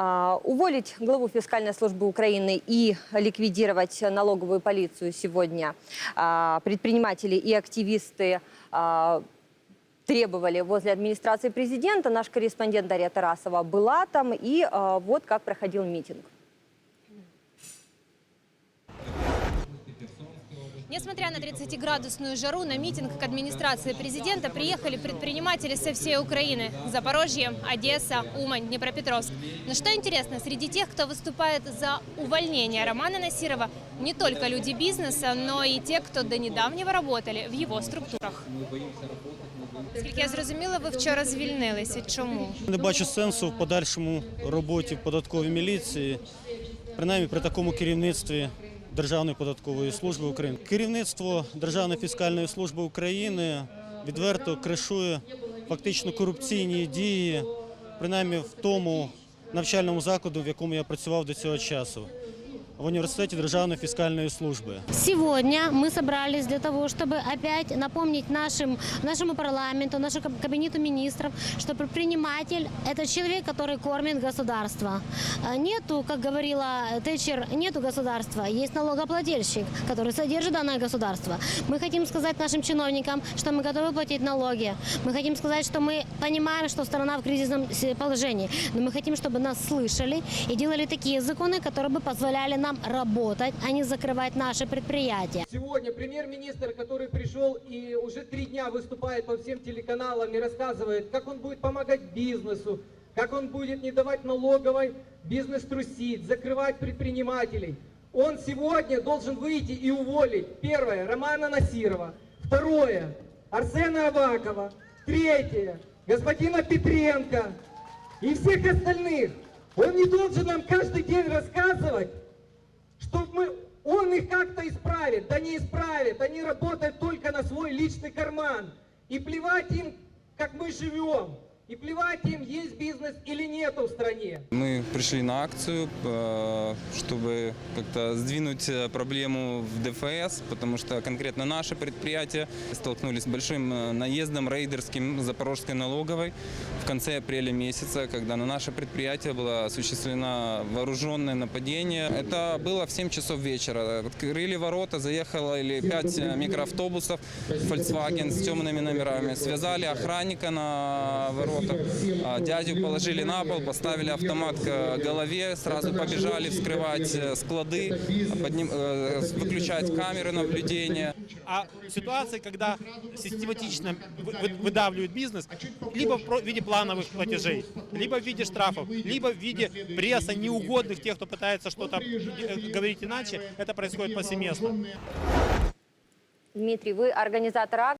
А, Уволить главу фискальной службы Украины и ликвидировать налоговую полицию сегодня а, предприниматели и активисты а, требовали возле администрации президента. Наш корреспондент Дарья Тарасова была там, и вот как проходил митинг. Несмотря на 30-градусную жару, на митинг к администрации президента приехали предприниматели со всей Украины. Запорожье, Одесса, Умань, Днепропетровск. Но что интересно, среди тех, кто выступает за увольнение Романа Насирова, не только люди бизнеса, но и те, кто до недавнего работали в его структурах. Скільки я зрозуміла, ви вчора звільнилися. Чому? Не бачу сенсу в подальшому роботі в податковій міліції, принаймні при такому керівництві Державної податкової служби України. Керівництво Державної фіскальної служби України відверто кришує фактично корупційні дії, принаймні в тому навчальному закладу, в якому я працював до цього часу, в університеті Державної фіскальної служби. Сегодня мы собрались для того, чтобы опять напомнить нашим, нашему парламенту, нашему каб- кабинету министров, что предприниматель – это человек, который кормит государство. А Нету, как говорила Тэтчер, нету государства, есть налогоплательщик, который содержит данное государство. Мы хотим сказать нашим чиновникам, что мы готовы платить налоги. Мы хотим сказать, что мы понимаем, что страна в кризисном с- положении, но мы хотим, чтобы нас слышали и делали такие законы, которые бы позволяли нам работать, а не закрывать наши предприятия. Сегодня премьер-министр, который пришел и уже три дня выступает по всем телеканалам и рассказывает, как он будет помогать бизнесу, как он будет не давать налоговой бизнес трусить, закрывать предпринимателей. Он сегодня должен выйти и уволить, первое, Романа Насирова, второе, Арсена Авакова, третье, господина Петренко и всех остальных. Он не должен нам каждый день рассказывать, что мы, он их как-то исправит. Да не исправит. Они работают только на свой личный карман. И плевать им, как мы живем. И плевать им, есть бизнес или нету в стране. Мы пришли на акцию, э, чтобы как-то сдвинуть э, проблему в ДФС, потому что конкретно наше предприятие столкнулись с большим э, наездом рейдерским Запорожской налоговой в конце апреля месяца, когда на наше предприятие было осуществлено вооруженное нападение. Это было в 7 часов вечера. Открыли ворота, заехало или 5 микроавтобусов Volkswagen с темными номерами. Связали охранника на воротах. Дядю положили на пол, поставили автомат к голове, сразу побежали вскрывать э, склады, подним- э, выключать камеры наблюдения. а ситуации, когда систематично вы- вы- выдавливают бизнес, либо в виде плановых платежей, либо в виде штрафов, либо в виде пресса неугодных тех, кто пытается что-то э, говорить иначе, это происходит повсеместно. Дмитрий, вы организатор акции.